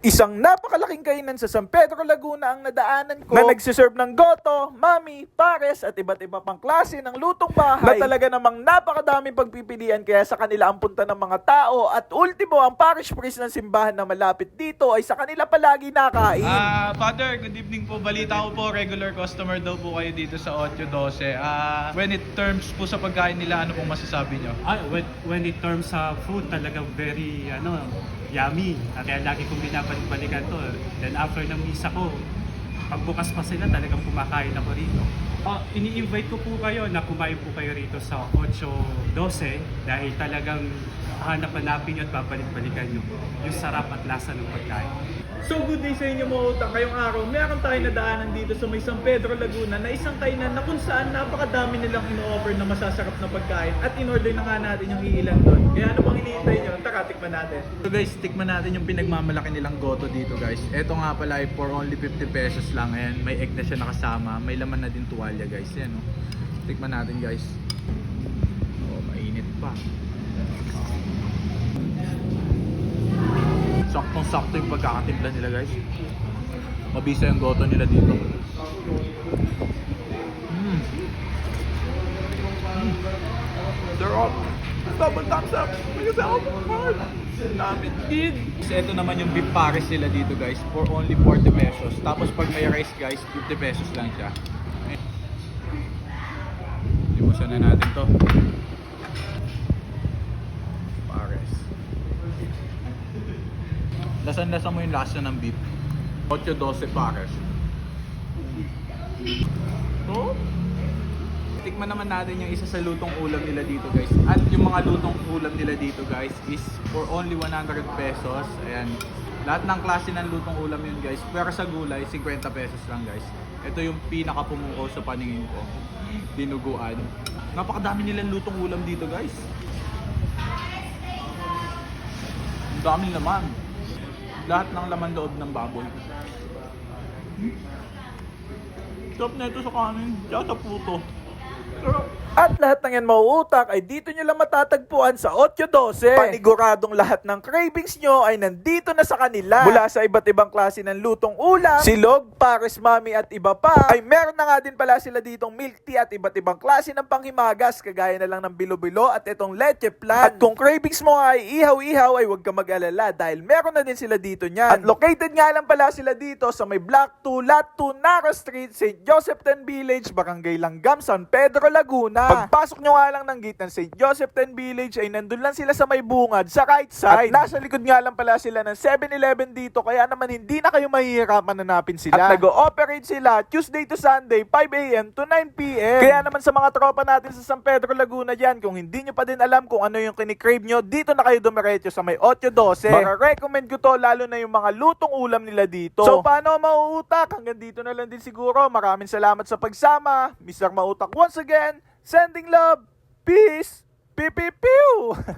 Isang napakalaking kainan sa San Pedro, Laguna ang nadaanan ko na nagsiserve ng goto, mami, pares at iba't iba pang klase ng lutong bahay na talaga namang napakadaming pagpipilian kaya sa kanila ang punta ng mga tao at ultimo ang parish priest ng simbahan na malapit dito ay sa kanila palagi nakain. Ah, Father, good evening po. Balita ko po, regular customer daw po kayo dito sa 812. Ah, when it terms po sa pagkain nila, ano pong masasabi nyo? Ah, when, when it terms sa food, talagang very ano, yummy. At Kaya lagi kong binabalik-balikan to. Then after ng misa ko, pagbukas pa sila, talagang kumakain ako rito. Ah, ini-invite ko po kayo na kumain po kayo rito sa 8.12 dahil talagang hanap-hanapin at babalik-balikan nyo yung sarap at lasa ng pagkain. So good day sa inyo mga utang. Ngayong araw, meron tayong nadaanan dito sa may San Pedro, Laguna na isang kainan na kung saan napakadami nilang ino-offer na masasarap na pagkain at in-order na nga natin yung iilan doon. Kaya ano bang hinihintay nyo? Tara, tikman natin. So guys, tikman natin yung pinagmamalaki nilang goto dito guys. Ito nga pala ay for only 50 pesos lang. Ayan, may egg na siya nakasama. May laman na din tuwalya guys. Yan oh. Tikman natin guys. Oh, mainit pa. Saktong-sakto yung pagkakatimpla nila guys. Mabisa yung goto nila dito. Mm. Mm. They're all double thumbs up because they're all hard. Namin kid. Ito naman yung beef pares nila dito guys for only 40 pesos. Tapos pag may rice guys, 50 pesos lang siya. Limusan na natin to. Pares. Lasan-lasa mo yung lasa ng beef. 8-12 pares. Tikman naman natin yung isa sa lutong ulam nila dito guys. At yung mga lutong ulam nila dito guys is for only 100 pesos. Ayan. Lahat ng klase ng lutong ulam yun guys. Pero sa gulay, 50 pesos lang guys. Ito yung pinaka pumukaw sa paningin ko. Dinuguan. Napakadami nilang lutong ulam dito guys. Ang daming laman. Lahat ng laman loob ng baboy. Sarap na ito sa kanin. Tsaka sa puto. At lahat ng yan mauutak ay dito nyo lang matatagpuan sa 812. Paniguradong lahat ng cravings nyo ay nandito na sa kanila. Mula sa iba't ibang klase ng lutong ulam, silog, pares, mami at iba pa, ay meron na nga din pala sila ditong milk tea at iba't ibang klase ng panghimagas kagaya na lang ng bilo-bilo at itong leche plan. At kung cravings mo ay ihaw-ihaw ay huwag ka mag-alala dahil meron na din sila dito niyan. At located nga lang pala sila dito sa may Block 2, Lot 2, Nara Street, St. Joseph 10 Village, Barangay Langgam, San Pedro, Laguna. Pagpasok nyo nga lang ng gate ng St. Joseph 10 Village ay nandun lang sila sa may bungad sa right side. At nasa likod nga lang pala sila ng 7-Eleven dito kaya naman hindi na kayo mahihirapan hanapin sila. At nag-ooperate sila Tuesday to Sunday 5am to 9pm. Kaya naman sa mga tropa natin sa San Pedro, Laguna dyan, kung hindi nyo pa din alam kung ano yung kinikrave nyo, dito na kayo dumiretso sa may 812. Maka-recommend ko to lalo na yung mga lutong ulam nila dito. So paano mauutak? Hanggang dito na lang din siguro. Maraming salamat sa pagsama. Mr. Mautak once again. Sending love. Peace. Pew.